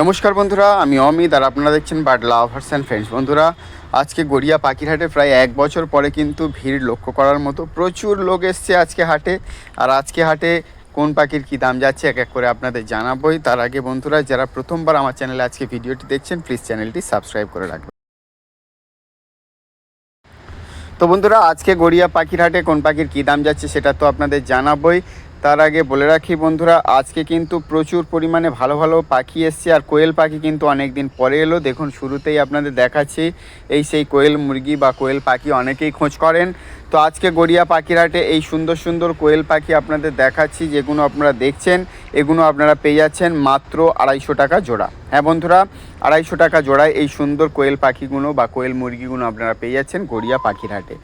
নমস্কার বন্ধুরা, আমি অমিত আর আপনারা দেখছেন বার্ড লাভার্স অ্যান্ড ফ্রেন্ডস বন্ধুরা, আজকে গড়িয়া পাখির হাটে প্রায় এক বছর পরে কিন্তু ভিড় লক্ষ্য করার মতো প্রচুর লোক এসছে আজকে হাটে। আর আজকে হাটে কোন পাখির কী দাম যাচ্ছে, এক এক করে আপনাদের জানাবোই। তার আগে বন্ধুরা, যারা প্রথমবার আমার চ্যানেলে আজকে ভিডিওটি দেখছেন প্লিজ চ্যানেলটি সাবস্ক্রাইব করে রাখবেন। তো বন্ধুরা, আজকে গড়িয়া পাখিরহাটে কোন পাখির কী দাম যাচ্ছে সেটা তো আপনাদের জানাবোই। তার আগে বলে রাখি বন্ধুরা, আজকে কিন্তু প্রচুর পরিমাণে ভালো ভালো পাখি এসছে, আর কোয়েল পাখি কিন্তু অনেক দিন পরে এলো। দেখুন, শুরুতেই আপনাদের দেখাচ্ছি, এই সেই কোয়েল মুরগি বা কোয়েল পাখি অনেকেই খোঁজ করেন। তো আজকে গড়িয়া পাখির হাটে এই সুন্দর সুন্দর কোয়েল পাখি আপনাদের দেখাচ্ছি, যেগুলো আপনারা দেখছেন, এগুলো আপনারা পেয়ে যাচ্ছেন মাত্র আড়াইশো টাকা জোড়া। হ্যাঁ বন্ধুরা, আড়াইশো টাকা জোড়ায় এই সুন্দর কোয়েল পাখিগুলো বা কোয়েল মুরগিগুলো আপনারা পেয়ে যাচ্ছেন গড়িয়া পাখির হাটে।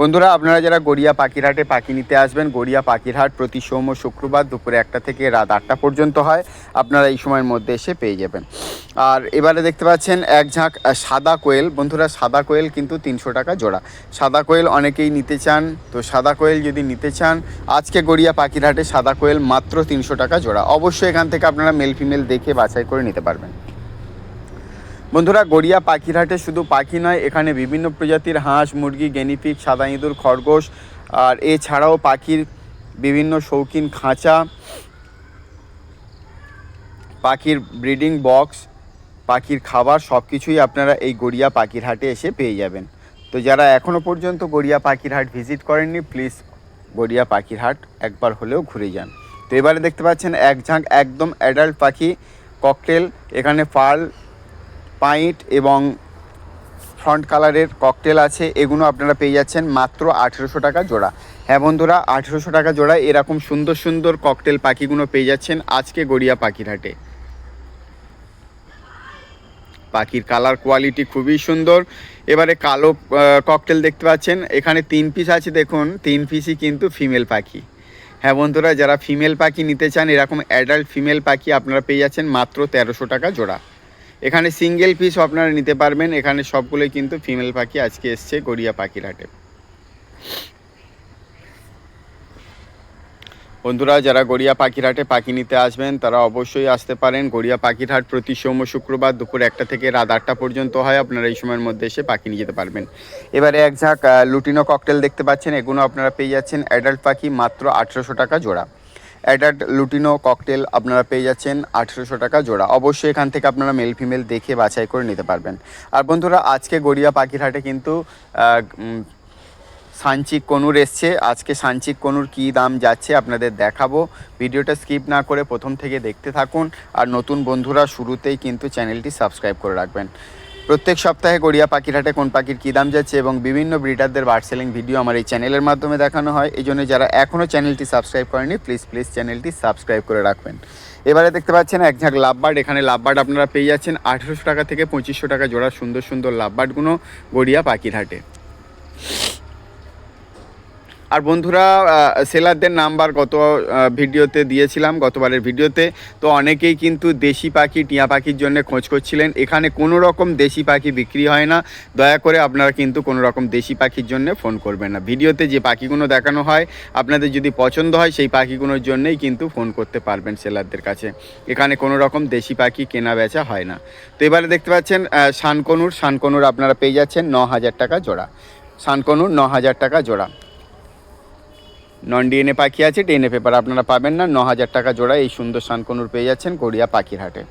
বন্ধুরা, আপনারা যারা গড়িয়া পাখিরহাটে পাখি নিতে আসবেন, গড়িয়া পাখিরহাট প্রতি সোম ও শুক্রবার দুপুরে একটা থেকে রাত আটটা পর্যন্ত হয়, আপনারা এই সময়ের মধ্যে এসে পেয়ে যাবেন। আর এবারে দেখতে পাচ্ছেন এক ঝাঁক সাদা কোয়েল। বন্ধুরা, সাদা কোয়েল কিন্তু তিনশো টাকা জোড়া। সাদা কোয়েল অনেকেই নিতে চান, তো সাদা কোয়েল যদি নিতে চান, আজকে গড়িয়া পাখিরহাটে সাদা কোয়েল মাত্র তিনশো টাকা জোড়া। অবশ্যই এখান থেকে আপনারা মেল ফিমেল দেখে বাছাই করে নিতে পারবেন। বন্ধুরা, গড়িয়া পাখির হাটে শুধু পাখি নয়, এখানে বিভিন্ন প্রজাতির হাঁস, মুরগি গেনিপিক সাদা ইঁদুর, খরগোশ, আর এছাড়াও পাখির বিভিন্ন শৌখিন খাঁচা, পাখির ব্রিডিং বক্স, পাখির খাবার সব কিছুই আপনারা এই গড়িয়া পাখির হাটে এসে পেয়ে যাবেন। তো যারা এখনও পর্যন্ত গড়িয়া পাখির হাট ভিজিট করেননি, প্লিজ গড়িয়া পাখির হাট একবার হলেও ঘুরে যান। তো এবারে দেখতে পাচ্ছেন, এক ঝাঁক একদম অ্যাডাল্ট পাখি, ককটেল, এখানে পার্ল পাইট এবং ফ্রন্ট কালারের ককটেল আছে এগুলো আপনারা পেয়ে যাচ্ছেন মাত্র আঠেরোশো টাকা জোড়া। হ্যাঁ বন্ধুরা, আঠেরোশো টাকা জোড়া, এরকম সুন্দর সুন্দর ককটেল পাখিগুলো পেয়ে যাচ্ছেন আজকে গড়িয়া পাখির হাটে। পাখির কালার কোয়ালিটি খুবই সুন্দর। এবারে কালো ককটেল দেখতে পাচ্ছেন, এখানে তিন পিস আছে দেখুন, তিন পিসই কিন্তু ফিমেল পাখি। হ্যাঁ বন্ধুরা, যারা ফিমেল পাখি নিতে চান, এরকম অ্যাডাল্ট ফিমেল পাখি আপনারা পেয়ে যাচ্ছেন মাত্র তেরোশো টাকা জোড়া। এখানে সিঙ্গেল পিস আপনারা নিতে পারবেন। এখানে সবগুলোই কিন্তু ফিমেল পাখি আজকে এসছে গড়িয়া পাখির হাটে। বন্ধুরা, যারা গড়িয়া পাখির হাটে পাখি নিতে আসবেন, তারা অবশ্যই আসতে পারেন। গড়িয়া পাখিরহাট প্রতি সোম শুক্রবার দুপুর একটা থেকে রাত আটটা পর্যন্ত হয়। আপনারা এই সময়ের মধ্যে এসে পাখি নিয়ে যেতে পারবেন। এবারে এক ঝাঁক লুটিনো ককটেল দেখতে পাচ্ছেন। এগুলো আপনারা পেয়ে যাচ্ছেন অ্যাডাল্ট পাখি মাত্র আঠেরোশো টাকা জোড়া। অ্যাডাল্ট লুটিনো ককটেল আপনারা পেয়ে যাচ্ছেন আঠেরোশো টাকা জোড়া। অবশ্যই এখান থেকে আপনারা মেল ফিমেল দেখে বাছাই করে নিতে পারবেন। আর বন্ধুরা, আজকে গড়িয়া পাখির হাটে কিন্তু সাঞ্চিক কনুর এসছে। আজকে সাঞ্চিক কনুর কী দাম যাচ্ছে আপনাদের দেখাবো। ভিডিওটা স্কিপ না করে প্রথম থেকে দেখতে থাকুন। আর নতুন বন্ধুরা, শুরুতেই কিন্তু চ্যানেলটি সাবস্ক্রাইব করে রাখবেন। প্রত্যেক সপ্তাহে গড়িয়া পাখির হাটে কোন পাখির কী দাম যাচ্ছে এবং বিভিন্ন ব্রিডারদের বার্ড সেলিং ভিডিও আমার এই চ্যানেলের মাধ্যমে দেখানো হয়। এই জন্য যারা এখনও চ্যানেলটি সাবস্ক্রাইব করেনি প্লিজ প্লিজ চ্যানেলটি সাবস্ক্রাইব করে রাখবেন। এবারে দেখতে পাচ্ছেন এক ঝাঁক লাভবার্ড। এখানে লাভবার্ড আপনারা পেয়ে যাচ্ছেন আঠেরোশো টাকা থেকে পঁচিশশো টাকা জোড়া সুন্দর সুন্দর লাভবার্ডগুলো গড়িয়া পাখির হাটে। আর বন্ধুরা সেলারদের নাম্বার গত ভিডিওতে দিয়েছিলাম, গতবারের ভিডিওতে। তো অনেকেই কিন্তু দেশি পাখি, টিয়া পাখির জন্য খোঁজ করছিলেন। এখানে কোনো রকম দেশি পাখি বিক্রি হয় না। দয়া করে আপনারা কিন্তু কোনো রকম দেশি পাখির জন্য ফোন করবেন না। ভিডিওতে যে পাখিগুলো দেখানো হয়, আপনাদের যদি পছন্দ হয়, সেই পাখিগুলোর জন্যই কিন্তু ফোন করতে পারবেন সেলারদের কাছে। এখানে কোনো রকম দেশি পাখি কেনা বেচা হয় না। তো এবারে দেখতে পাচ্ছেন শানকনুর শানকনুর আপনারা পেয়ে যাচ্ছেন ন হাজার টাকা জোড়া। শানকনুর ন হাজার টাকা জোড়া। নন ডিএনএ পাখি আছে ডিএনএ পেপার আপনারা পাবেন না। ন হাজার টাকা জোড়া এই সুন্দর শানকনুর পেয়ে যাচ্ছেন গড়িয়া পাখির হাটে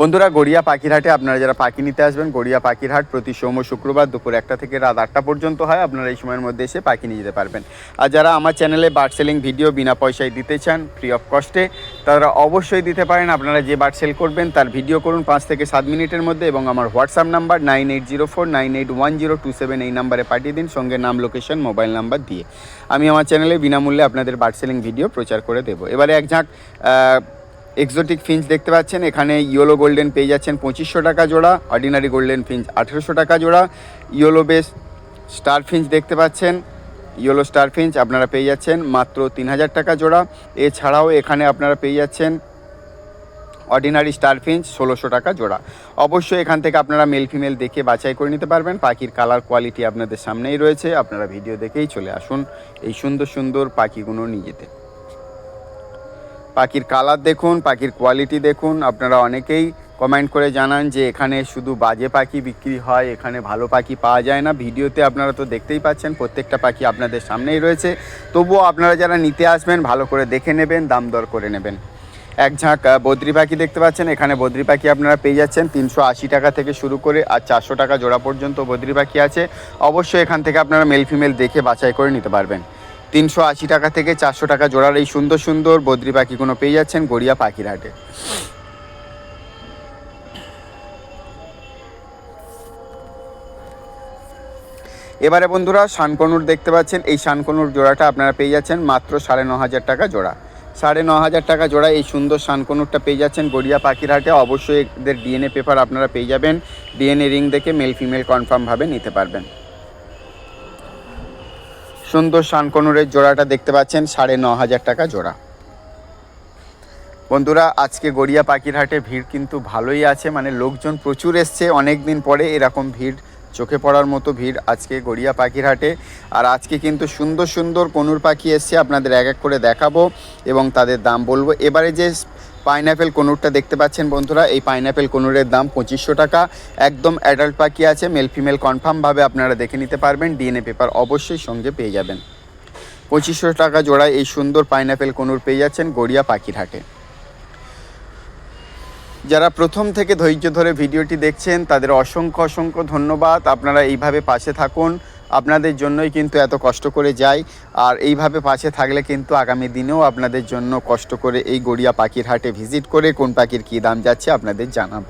বন্ধুরা, গড়িয়া পাখিরহাটে আপনারা যারা পাখি নিতে আসবেন, গড়িয়া পাখিরহাট প্রতি সোম শুক্রবার দুপুর একটা থেকে রাত আটটা পর্যন্ত হয়। আপনারা এই সময়ের মধ্যে এসে পাখি নিয়ে যেতে পারবেন। আর যারা আমার চ্যানেলে বার্ড সেলিং ভিডিও বিনা পয়সায় দিতে চান ফ্রি অফ কস্টে তারা অবশ্যই দিতে পারেন। আপনারা যে বার্ড সেল করবেন, তার ভিডিও করুন পাঁচ থেকে সাত মিনিটের মধ্যে এবং আমার WhatsApp number nine eight zero four, nine eight one zero two seven এই নাম্বারে পাঠিয়ে দিন, সঙ্গে নাম, লোকেশন, মোবাইল নাম্বার দিয়ে। আমি আমার চ্যানেলে বিনামূল্যে আপনাদের বার্ড সেলিং ভিডিও প্রচার করে দেবো। এবারে এক ঝাঁক এক্সোটিক ফিঞ্চ দেখতে পাচ্ছেন। এখানে ইয়েলো গোল্ডেন পেয়ে যাচ্ছেন পঁচিশশো টাকা জোড়া অর্ডিনারি গোল্ডেন ফিঞ্চ আঠেরোশো টাকা জোড়া ইয়েলো বেস স্টার ফিঞ্চ দেখতে পাচ্ছেন। ইয়েলো স্টার ফিঞ্চ আপনারা পেয়ে যাচ্ছেন মাত্র তিন হাজার টাকা জোড়া। এছাড়াও এখানে আপনারা পেয়ে যাচ্ছেন অর্ডিনারি স্টার ফিঞ্চ ষোলোশো টাকা জোড়া। অবশ্যই এখান থেকে আপনারা মেল ফিমেল দেখে বাছাই করে নিতে পারবেন। পাখির কালার কোয়ালিটি আপনাদের সামনেই রয়েছে। আপনারা ভিডিও দেখেই চলে আসুন এই সুন্দর সুন্দর পাখিগুলো নিয়ে যেতে। পাখির কালার দেখুন, পাখির কোয়ালিটি দেখুন। আপনারা অনেকেই কমেন্ট করে জানান যে এখানে শুধু বাজে পাখি বিক্রি হয়, এখানে ভালো পাখি পাওয়া যায় না। ভিডিওতে আপনারা তো দেখতেই পাচ্ছেন, প্রত্যেকটা পাখি আপনাদের সামনেই রয়েছে। তবুও আপনারা যারা নিতে আসবেন, ভালো করে দেখে নেবেন, দাম দর করে নেবেন। এক ঝাঁক বদ্রি পাখি দেখতে পাচ্ছেন। এখানে বদ্রি পাখি আপনারা পেয়ে যাচ্ছেন তিনশো আশি টাকা থেকে শুরু করে আর চারশো টাকা জোড়া পর্যন্ত বদ্রি পাখি আছে। অবশ্যই এখান থেকে আপনারা মেল ফিমেল দেখে বাছাই করে নিতে পারবেন। তিনশো আশি টাকা থেকে চারশো টাকা জোড়ার এই সুন্দর সুন্দর বদ্রি পাখিগুলো পেয়ে যাচ্ছেন গড়িয়া পাখির হাটে। এবারে বন্ধুরা শানকনুর দেখতে পাচ্ছেন, এই শানকনুর জোড়াটা আপনারা পেয়ে যাচ্ছেন মাত্র সাড়ে ন হাজার টাকা জোড়া। সাড়ে ন হাজার টাকা জোড়া এই সুন্দর শানকনুরটা পেয়ে যাচ্ছেন গড়িয়া পাখির হাটে। অবশ্যই এদের ডিএনএ পেপার আপনারা পেয়ে যাবেন। ডিএনএ রিং দেখে মেল ফিমেল কনফার্মভাবে নিতে পারবেন। সুন্দর শানকনুরের জোড়াটা দেখতে পাচ্ছেন, সাড়ে ন হাজার টাকা জোড়া। বন্ধুরা, আজকে গড়িয়া পাখির হাটে ভিড় কিন্তু ভালোই আছে মানে লোকজন প্রচুর এসছে অনেক দিন পরে এরকম ভিড় চোখে পড়ার মতো ভিড় আজকে গড়িয়া পাখির হাটে। আর আজকে কিন্তু সুন্দর সুন্দর কনুর পাখি এসছে, আপনাদের এক এক করে দেখাবো এবং তাদের দাম বলব। এবারে যে পাইনঅ্যাপেল কনুরটা দেখতে পাচ্ছেন বন্ধুরা, এই পাইনঅ্যাপেল কনুরের দাম পঁচিশশো টাকা। একদম অ্যাডাল্ট পাখি আছে মেল ফিমেল কনফার্মভাবে আপনারা দেখে নিতে পারবেন ডিএনএ পেপার অবশ্যই সঙ্গে পেয়ে যাবেন। পঁচিশশো টাকা জোড়ায় এই সুন্দর পাইনঅ্যাপেল কনুর পেয়ে যাচ্ছেন গড়িয়া পাখির হাটে। যারা প্রথম থেকে ধৈর্য ধরে ভিডিওটি দেখছেন, তাদের অসংখ্য অসংখ্য ধন্যবাদ। আপনারা এইভাবে পাশে থাকুন। আপনাদের জন্যই কিন্তু এত কষ্ট করে যাই। আর এইভাবে পাশে থাকলে কিন্তু আগামী দিনেও আপনাদের জন্য কষ্ট করে এই গড়িয়া পাখির হাটে ভিজিট করে কোন পাখির কী দাম যাচ্ছে আপনাদের জানাব।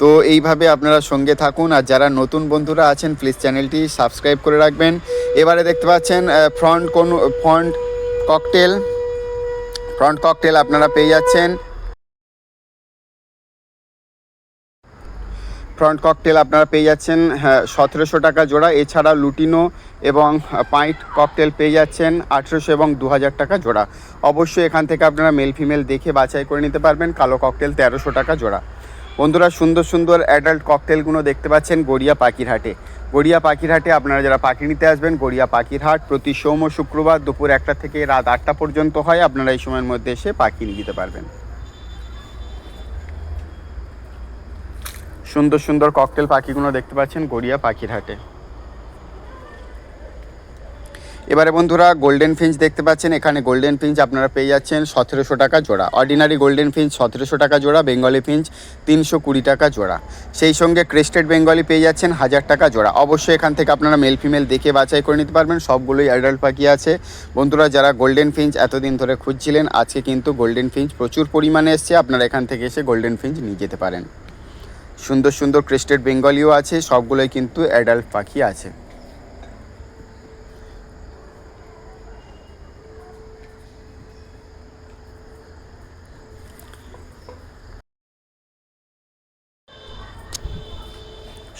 তো এইভাবে আপনারা সঙ্গে থাকুন। আর যারা নতুন বন্ধুরা আছেন প্লিজ চ্যানেলটি সাবস্ক্রাইব করে রাখবেন। এবারে দেখতে পাচ্ছেন ফ্রন্ট কোন ফ্রন্ট ককটেল ফ্রন্ট ককটেল আপনারা পেয়ে যাচ্ছেন। ফ্রন্ট ককটেল আপনারা পেয়ে যাচ্ছেন হ্যাঁ সতেরোশো টাকা জোড়া। এছাড়া লুটিনো এবং পাইট ককটেল পেয়ে যাচ্ছেন আঠেরোশো এবং দু হাজার টাকা জোড়া। অবশ্যই এখান থেকে আপনারা মেল ফিমেল দেখে বাছাই করে নিতে পারবেন। কালো ককটেল তেরোশো টাকা জোড়া। বন্ধুরা, সুন্দর সুন্দর অ্যাডাল্ট ককটেলগুলো দেখতে পাচ্ছেন গড়িয়া পাখির হাটে গড়িয়া পাখির হাটে আপনারা যারা পাখি নিতে আসবেন, গড়িয়া পাখির হাট প্রতি সোম ও শুক্রবার দুপুর একটা থেকে রাত আটটা পর্যন্ত হয়। আপনারা এই সময়ের মধ্যে এসে পাখি নিয়ে যেতে পারবেন। সুন্দর সুন্দর ককটেল পাখিগুলো দেখতে পাচ্ছেন গড়িয়া পাখির হাটে। এবারে বন্ধুরা গোল্ডেন ফিঞ্চ দেখতে পাচ্ছেন, এখানে গোল্ডেন ফিঞ্চ আপনারা পেয়ে যাচ্ছেন সতেরোশো টাকা জোড়া। অর্ডিনারি গোল্ডেন ফিঞ্চ সতেরোশো টাকা জোড়া বেঙ্গলি ফিঞ্চ তিনশো কুড়ি টাকা জোড়া। সেই সঙ্গে ক্রেস্টেড বেঙ্গলি পেয়ে যাচ্ছেন হাজার টাকা জোড়া। অবশ্যই এখান থেকে আপনারা মেল ফিমেল দেখে বাছাই করে নিতে পারবেন, সবগুলোই অ্যাডাল্ট পাখি আছে। বন্ধুরা, যারা গোল্ডেন ফিঞ্চ এতদিন ধরে খুঁজছিলেন, আজকে কিন্তু গোল্ডেন ফিঞ্চ প্রচুর পরিমাণে এসছে, আপনারা এখান থেকে এসে গোল্ডেন ফিঞ্চ নিয়ে যেতে পারেন। সুন্দর সুন্দর ক্রেস্টেড বেঙ্গলিও আছে, সবগুলোই কিন্তু অ্যাডাল্ট পাখি আছে।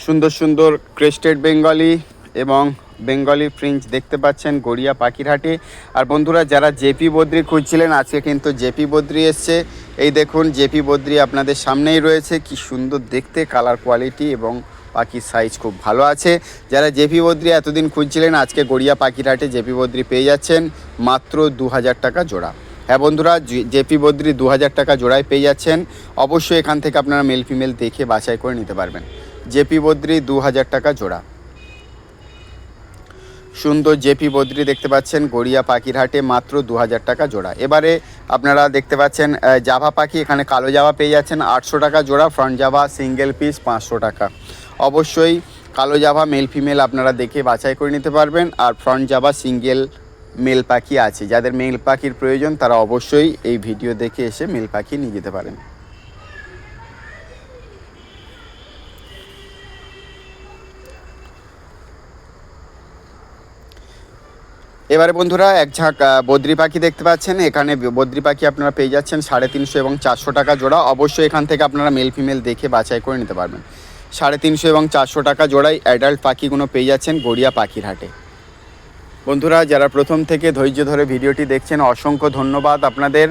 সুন্দর সুন্দর ক্রেস্টেড বেঙ্গলি এবং বেঙ্গলি ফ্রিঞ্চ দেখতে পাচ্ছেন গড়িয়া পাখির হাটে আর বন্ধুরা, যারা জেপি বদ্রি খুঁজছিলেন, আজকে কিন্তু জেপি বদ্রি এসছে। এই দেখুন, জেপি বদ্রি আপনাদের সামনেই রয়েছে। কি সুন্দর দেখতে, কালার কোয়ালিটি এবং পাখির সাইজ খুব ভালো আছে। যারা জেপি বদ্রি এতদিন খুঁজছিলেন, আজকে গড়িয়া পাখিরহাটে জেপি বদ্রি পেয়ে যাচ্ছেন মাত্র দু হাজার টাকা জোড়া। হ্যাঁ বন্ধুরা জেপি বদ্রি দু হাজার টাকা জোড়ায় পেয়ে যাচ্ছেন। অবশ্যই এখান থেকে আপনারা মেল ফিমেল দেখে বাছাই করে নিতে পারবেন। জেপি বদ্রি দু হাজার টাকা জোড়া। সুন্দর জেপি বদ্রি দেখতে পাচ্ছেন, গড়িয়া পাখির হাটে মাত্র দু হাজার টাকা জোড়া। এবারে আপনারা দেখতে পাচ্ছেন জাভা পাখি, এখানে কালো জাভা পেয়ে যাচ্ছেন, আটশো টাকা জোড়া ফ্রন্ট জাভা সিঙ্গেল পিস পাঁচশো টাকা। অবশ্যই কালো জাভা মেল ফিমেল আপনারা দেখে বাছাই করে নিতে পারবেন, আর ফ্রন্ট জাভা সিঙ্গেল মেল পাখি আছে। যাদের মেল পাখির প্রয়োজন, তারা অবশ্যই এই ভিডিও দেখে এসে মেল পাখি নিয়ে যেতে পারেন। এবারে বন্ধুরা এক ঝাঁক বদ্রি পাখি দেখতে পাচ্ছেন। এখানে বদ্রি পাখি আপনারা পেয়ে যাচ্ছেন সাড়ে তিনশো এবং চারশো টাকা জোড়া। অবশ্যই এখান থেকে আপনারা মেল ফিমেল দেখে বাছাই করে নিতে পারবেন। সাড়ে তিনশো এবং চারশো টাকা জোড়াই অ্যাডাল্ট পাখিগুলো পেয়ে যাচ্ছেন গড়িয়া পাখির হাটে। বন্ধুরা, যারা প্রথম থেকে ধৈর্য ধরে ভিডিওটি দেখছেন, অসংখ্য ধন্যবাদ আপনাদের।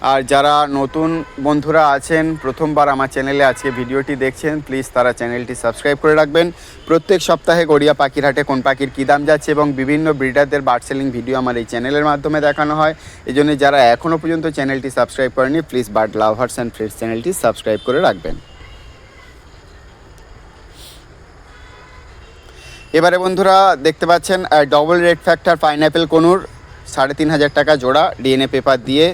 আর যারা নতুন বন্ধুরা আছেন, প্রথমবার আমার চ্যানেলে আজকে ভিডিওটি দেখছেন প্লিজ তারা চ্যানেলটি সাবস্ক্রাইব করে রাখবেন। প্রত্যেক সপ্তাহে গড়িয়া পাখির হাটে কোন পাখির কী দাম যাচ্ছে এবং বিভিন্ন ব্রিডারদের বার্ড সেলিং ভিডিও আমার এই চ্যানেলের মাধ্যমে দেখানো হয়। এই জন্য যারা এখনও পর্যন্ত চ্যানেলটি সাবস্ক্রাইব করেনি please bird lovers and friends চ্যানেলটি সাবস্ক্রাইব করে রাখবেন। এবারে বন্ধুরা দেখতে পাচ্ছেন double red factor pineapple conure, সাড়ে তিন হাজার টাকা জোড়া ডিএনএ পেপার দিয়ে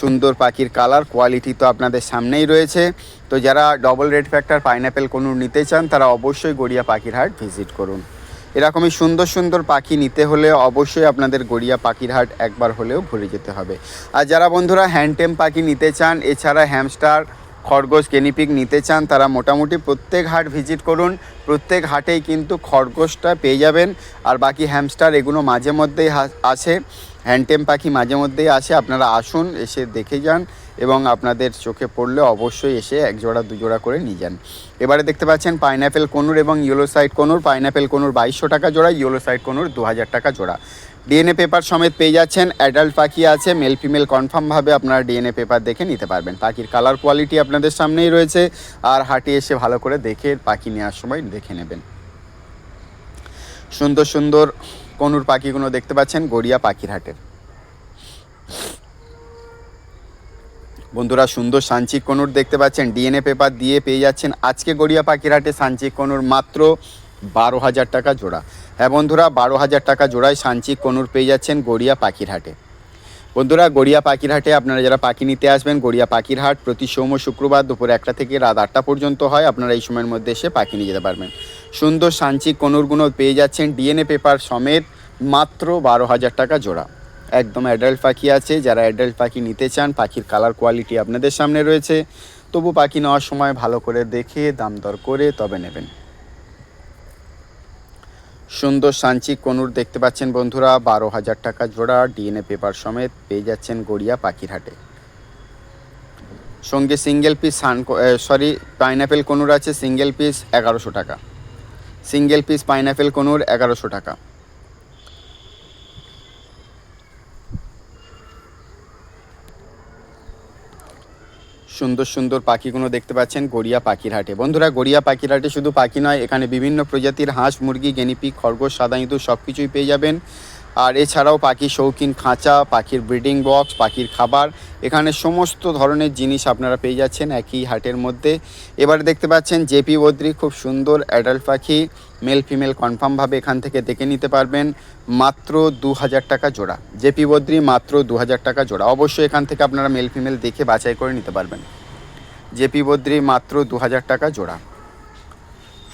সুন্দর পাখির কালার কোয়ালিটি তো আপনাদের সামনেই রয়েছে। তো যারা double red factor pineapple conure নিতে চান, তারা অবশ্যই গড়িয়া পাখির হাট ভিজিট করুন। এরকমই সুন্দর সুন্দর পাখি নিতে হলে অবশ্যই আপনাদের গড়িয়া পাখির হাট একবার হলেও ঘুরে যেতে হবে। আর যারা বন্ধুরা হ্যান্ডটেম পাখি নিতে চান, এছাড়া হ্যামস্টার খরগোশ গেনিপিক নিতে চান, তারা মোটামুটি প্রত্যেক হাট ভিজিট করুন। প্রত্যেক হাটেই কিন্তু খরগোশটা পেয়ে যাবেন। আর বাকি হ্যামস্টার এগুলো মাঝে মধ্যেই আছে। হ্যান্ডটেম পাখি মাঝে মধ্যেই আসে, আপনারা আসুন, এসে দেখে যান এবং আপনাদের চোখে পড়লে অবশ্যই এসে এক জোড়া, দু জোড়া করে নিয়ে যান। এবারে দেখতে পাচ্ছেন পাইনঅ্যাপেল কনুর এবং yellow side conure. Pineapple conure বাইশশো টাকা জোড়া, ইয়েলো সাইড কনুর দু হাজার টাকা জোড়া। ডিএনএ পেপার সমেত পেয়ে যাচ্ছেন, অ্যাডাল্ট পাখি আছে, মেল ফিমেল কনফার্মভাবে আপনারা ডিএনএ পেপার দেখে নিতে পারবেন। পাখির কালার কোয়ালিটি আপনাদের সামনেই রয়েছে, আর হাটে এসে ভালো করে দেখে পাখি নেওয়ার সময় দেখে নেবেন। সুন্দর সুন্দর কনুর পাখিগুলো দেখতে পাচ্ছেন, গড়িয়া পাখির হাটের বন্ধুরা, সুন্দর সাঞ্চিক কনুর দেখতে পাচ্ছেন, ডিএনএ পেপার দিয়ে পেয়ে যাচ্ছেন। আজকে গড়িয়া পাখির হাটে সাঞ্চিক কনুর মাত্র বারো হাজার টাকা জোড়া। হ্যাঁ বন্ধুরা, বারো হাজার টাকা জোড়ায় সাঞ্চিক কনুর পেয়ে যাচ্ছেন গড়িয়া পাখির হাটে বন্ধুরা, গড়িয়া পাখির হাটে আপনারা যারা পাখি নিতে আসবেন, গড়িয়া পাখির হাট প্রতি সোম শুক্রবার দুপুর একটা থেকে রাত আটটা পর্যন্ত হয়। আপনারা এই সময়ের মধ্যে এসে পাখি নিয়ে যেতে পারবেন। সুন্দর সাঞ্চিক কনুরগুলো পেয়ে যাচ্ছেন ডিএনএ পেপার সমেত মাত্র বারো হাজার টাকা জোড়া। একদম অ্যাডাল্ট পাখি আছে। যারা অ্যাডাল্ট পাখি নিতে চান, পাখির কালার কোয়ালিটি আপনাদের সামনে রয়েছে। তবু পাখি নেওয়ার সময় ভালো করে দেখে, দাম দর করে তবে নেবেন। সুন্দর সাঞ্চিক কনুর দেখতে পাচ্ছেন বন্ধুরা, বারো হাজার টাকা জোড়া ডিএনএ পেপার সমেত পেয়ে যাচ্ছেন গড়িয়া পাখিরহাটে। সঙ্গে single piece sun sorry pineapple conure আছে সিঙ্গেল পিস এগারোশো টাকা। সিঙ্গেল পিস পাইনঅ্যাপেল কনুর এগারোশো টাকা। সুন্দর সুন্দর পাখিগুলো দেখতে পাচ্ছেন গড়িয়া পাখির হাটে বন্ধুরা, গড়িয়া পাখির হাটে শুধু পাখি নয়, এখানে বিভিন্ন প্রজাতির হাঁস, মুরগি, গেনিপি, খরগোশ, সাদা ইঁদুর সব কিছুই পেয়ে যাবেন। আর এছাড়াও পাখির শৌখিন খাঁচা, পাখির ব্রিডিং বক্স পাখির খাবার, এখানে সমস্ত ধরনের জিনিস আপনারা পেয়ে যাচ্ছেন একই হাটের মধ্যে। এবারে দেখতে পাচ্ছেন জেপি বদ্রি, খুব সুন্দর অ্যাডাল্ট পাখি মেল ফিমেল কনফার্মভাবে এখান থেকে দেখে নিতে পারবেন। মাত্র দু হাজার টাকা জোড়া। জেপি বদ্রি, মাত্র দু হাজার টাকা জোড়া। অবশ্যই এখান থেকে আপনারা মেল ফিমেল দেখে বাছাই করে নিতে পারবেন। জেপি বদ্রি, মাত্র দু হাজার টাকা জোড়া।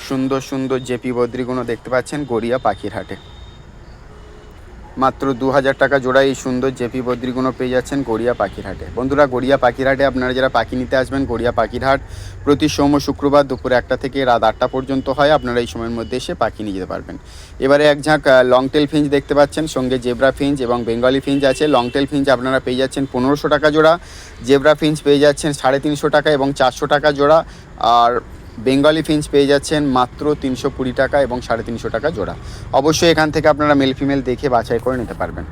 সুন্দর সুন্দর জেপি বদ্রিগুলো দেখতে পাচ্ছেন গড়িয়া পাখির হাটে। মাত্র দু হাজার টাকা জোড়া এই সুন্দর জেপি বদ্রিগুলো পেয়ে যাচ্ছেন গড়িয়া পাখিরহাটে। বন্ধুরা, গড়িয়া পাখিরহাটে আপনারা যারা পাখি নিতে আসবেন, গড়িয়া পাখিরহাট প্রতি সোম শুক্রবার দুপুর একটা থেকে রাত আটটা পর্যন্ত হয়। আপনারা এই সময়ের মধ্যে এসে পাখি নিয়ে যেতে পারবেন। এবারে এক ঝাঁক লং টেল ফিঞ্চ দেখতে পাচ্ছেন, সঙ্গে জেব্রা ফিঞ্চ এবং বেঙ্গলি ফিঞ্চ আছে। লং টেল ফিঞ্চ আপনারা পেয়ে যাচ্ছেন পনেরোশো টাকা জোড়া। জেব্রা ফিঞ্চ পেয়ে যাচ্ছেন সাড়ে তিনশো টাকা এবং চারশো টাকা জোড়া। আর বেঙ্গলি ফিঞ্চ পেয়ে যাচ্ছেন মাত্র তিনশো কুড়ি টাকা এবং সাড়ে তিনশো টাকা জোড়া। অবশ্যই এখান থেকে আপনারা মেল ফিমেল দেখে বাছাই করে নিতে পারবেন।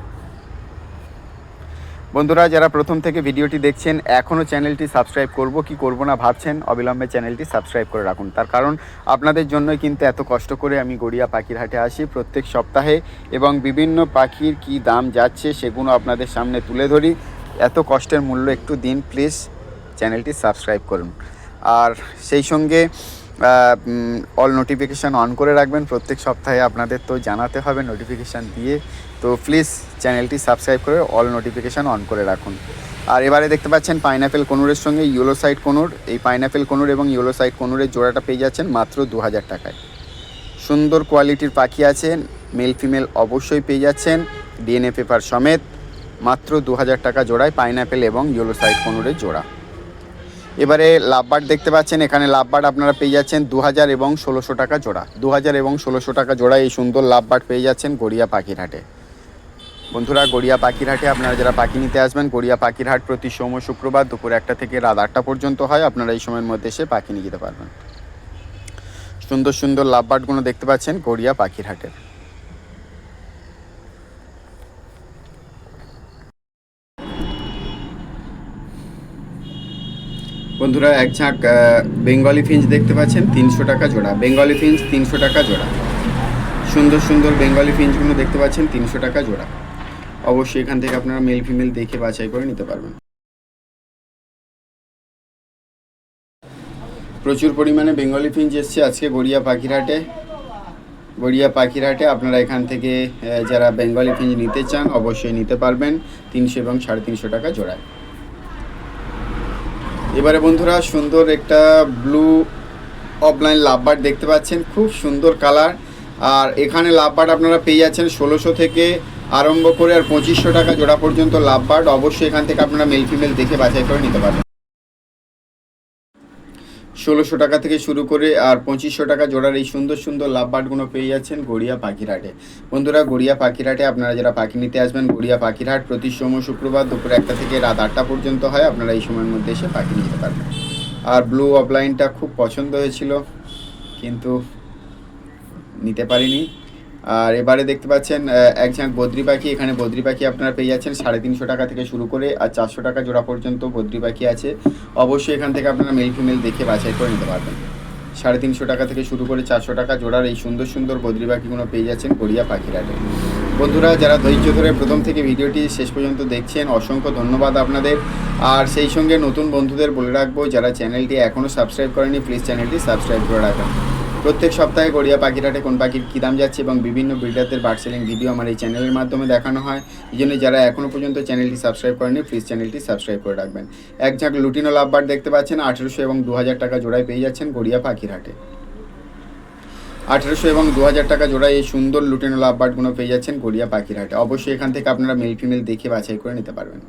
বন্ধুরা, যারা প্রথম থেকে ভিডিওটি দেখছেন এখনও চ্যানেলটি সাবস্ক্রাইব করব, কি করব না ভাবছেন, অবিলম্বে চ্যানেলটি সাবস্ক্রাইব করে রাখুন। তার কারণ, আপনাদের জন্যই কিন্তু এত কষ্ট করে আমি গড়িয়া পাখির হাটে আসি প্রত্যেক সপ্তাহে এবং বিভিন্ন পাখির কি দাম যাচ্ছে সেগুলো আপনাদের সামনে তুলে ধরি। এত কষ্টের মূল্য একটু দিন, প্লিজ চ্যানেলটি সাবস্ক্রাইব করুন। আর সেই সঙ্গে অল নোটিফিকেশান অন করে রাখবেন। প্রত্যেক সপ্তাহে আপনাদের তো জানাতে হবে নোটিফিকেশান দিয়ে। তো প্লিজ চ্যানেলটি সাবস্ক্রাইব করে অল নোটিফিকেশান অন করে রাখুন। আর এবারে দেখতে পাচ্ছেন পাইনাপেল কনুরের সঙ্গে ইয়েলো সাইড কনুর। এই পাইনাপেল কনুর এবং ইয়েলো সাইড কনুরের জোড়াটা পেয়ে যাচ্ছেন মাত্র দু হাজার টাকায়। সুন্দর কোয়ালিটির পাখি আছে মেল ফিমেল অবশ্যই পেয়ে যাচ্ছেন। ডিএনএ পেপার সমেত মাত্র দু হাজার টাকা জোড়ায় পাইনঅ্যাপেল এবং ইয়েলো সাইড কনুরের জোড়া। এবারে লাভবার্ড দেখতে পাচ্ছেন, এখানে লাভবার্ড আপনারা পেয়ে যাচ্ছেন দু হাজার এবং ষোলোশো টাকা জোড়া। দু হাজার এবং ষোলোশো টাকা জোড়া এই সুন্দর লাভবার্ড পেয়ে যাচ্ছেন গড়িয়া পাখির হাটে বন্ধুরা, গড়িয়া পাখির হাটে আপনারা যারা পাখি নিতে আসবেন, গড়িয়া পাখির হাট প্রতি সোম শুক্রবার দুপুর একটা থেকে রাত আটটা পর্যন্ত হয়, আপনারা এই সময়ের মধ্যে এসে পাখি নিয়ে যেতে পারবেন। সুন্দর সুন্দর লাভবার্ডগুলো দেখতে পাচ্ছেন গড়িয়া পাখির হাটের বন্ধুরা, এক ঝাঁক বেঙ্গলি ফিঞ্চ দেখতে পাচ্ছেন, তিনশো টাকা জোড়া। বেঙ্গলি ফিঞ্চ, তিনশো টাকা জোড়া। সুন্দর সুন্দর বেঙ্গলি ফিঞ্চগুলো দেখতে পাচ্ছেন, তিনশো টাকা জোড়া। অবশ্যই এখান থেকে আপনারা মেল ফিমেল দেখে বাছাই করে নিতে পারবেন। প্রচুর পরিমাণে বেঙ্গলি ফিঞ্চ এসছে আজকে গড়িয়া পাখিরহাটে। গড়িয়া পাখিরহাটে আপনারা এখান থেকে যারা বেঙ্গলি ফিঞ্চ নিতে চান, অবশ্যই নিতে পারবেন, তিনশো এবং সাড়ে তিনশো টাকা জোড়ায়। এবারে বন্ধুরা সুন্দর একটা ব্লু অফলাইন লাভবার দেখতে পাচ্ছেন, খুব সুন্দর কালার আর এখানে লাভবার্ড আপনারা পেয়ে যাচ্ছেন ষোলোশো থেকে আরম্ভ করে আর পঁচিশশো টাকা জোড়া পর্যন্ত লাভবার অবশ্যই এখান থেকে আপনারা মেল ফিমেল দেখে বাছাই করে নিতে পারবেন। ষোলোশো টাকা থেকে শুরু করে আর পঁচিশশো টাকা জোড়ার এই সুন্দর সুন্দর লাভবার্ডগুলো পেয়ে যাচ্ছেন গড়িয়া পাখিরহাটে। বন্ধুরা, গড়িয়া পাখিরহাটে আপনারা যারা পাখি নিতে আসবেন, গড়িয়া পাখিরহাট প্রতি সময় শুক্রবার দুপুর একটা থেকে রাত আটটা পর্যন্ত হয়, আপনারা এই সময়ের মধ্যে এসে পাখি নিতে পারবেন। আর ব্লু অফলাইনটা খুব পছন্দ হয়েছিল, কিন্তু নিতে পারিনি। আর এবারে দেখতে পাচ্ছেন এক ঝাঁক বদ্রি পাখি, এখানে বদ্রি পাখি আপনারা পেয়ে যাচ্ছেন সাড়ে তিনশো টাকা থেকে শুরু করে আর চারশো টাকা জোড়া পর্যন্ত বদ্রি পাখি আছে। অবশ্যই এখান থেকে আপনারা মেল ফিমেল দেখে বাছাই করে নিতে পারবেন। সাড়ে তিনশো টাকা থেকে শুরু করে চারশো টাকা জোড়ার এই সুন্দর সুন্দর বদ্রি পাখিগুলো পেয়ে যাচ্ছেন গড়িয়া পাখিরাটে বন্ধুরা, যারা ধৈর্য ধরে প্রথম থেকে ভিডিওটি শেষ পর্যন্ত দেখছেন, অসংখ্য ধন্যবাদ আপনাদের। আর সেই সঙ্গে নতুন বন্ধুদের বলে রাখব, যারা চ্যানেলটি এখনও সাবস্ক্রাইব করেনি প্লিজ চ্যানেলটি সাবস্ক্রাইব করে রাখবেন। প্রত্যেক সপ্তাহে গড়িয়া পাখিরহাটে কোন পাখির কী দাম যাচ্ছে এবং বিভিন্ন ব্রিডারদের বার্ড সেলিং ভিডিও আমার এই চ্যানেলের মাধ্যমে দেখানো হয়। এই জন্য যারা এখনও পর্যন্ত চ্যানেলটি সাবস্ক্রাইব করেনি প্লিজ চ্যানেলটি সাবস্ক্রাইব করে রাখবেন। এক ঝাঁক লুটিনো লাভবার দেখতে পাচ্ছেন, আঠেরোশো এবং দু হাজার টাকা জোড়ায় পেয়ে যাচ্ছেন গড়িয়া পাখিরহাটে আঠেরোশো এবং দু হাজার টাকা জোড়ায় এই সুন্দর লুটিনো লাভবার্ডগুলো পেয়ে যাচ্ছেন গড়িয়া পাখিরহাটে অবশ্যই এখান থেকে আপনারা মেল ফিমেল দেখে বাছাই করে নিতে পারবেন।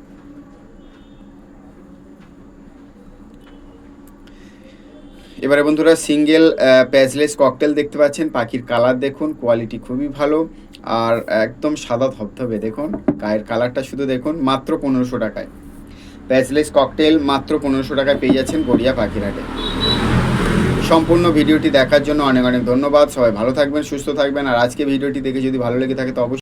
এবারে বন্ধুরা সিঙ্গেল প্যাজলেস ককটেল দেখতে পাচ্ছেন। পাখির কালার দেখুন, কোয়ালিটি খুবই ভালো। আর একদম সাদা ধবধবে, দেখুন। গায়ের কালারটা শুধু দেখুন, মাত্র পনেরোশো টাকায়। প্যাজলেস ককটেল মাত্র পনেরোশো টাকায় পেয়ে যাচ্ছেন গড়িয়া পাখিরহাটে সম্পূর্ণ ভিডিওটি দেখার জন্য অনেক অনেক ধন্যবাদ। সবাই ভালো থাকবেন, সুস্থ থাকবেন। আর আজকে ভিডিওটি দেখে যদি ভালো লেগে থাকে, তো অবশ্যই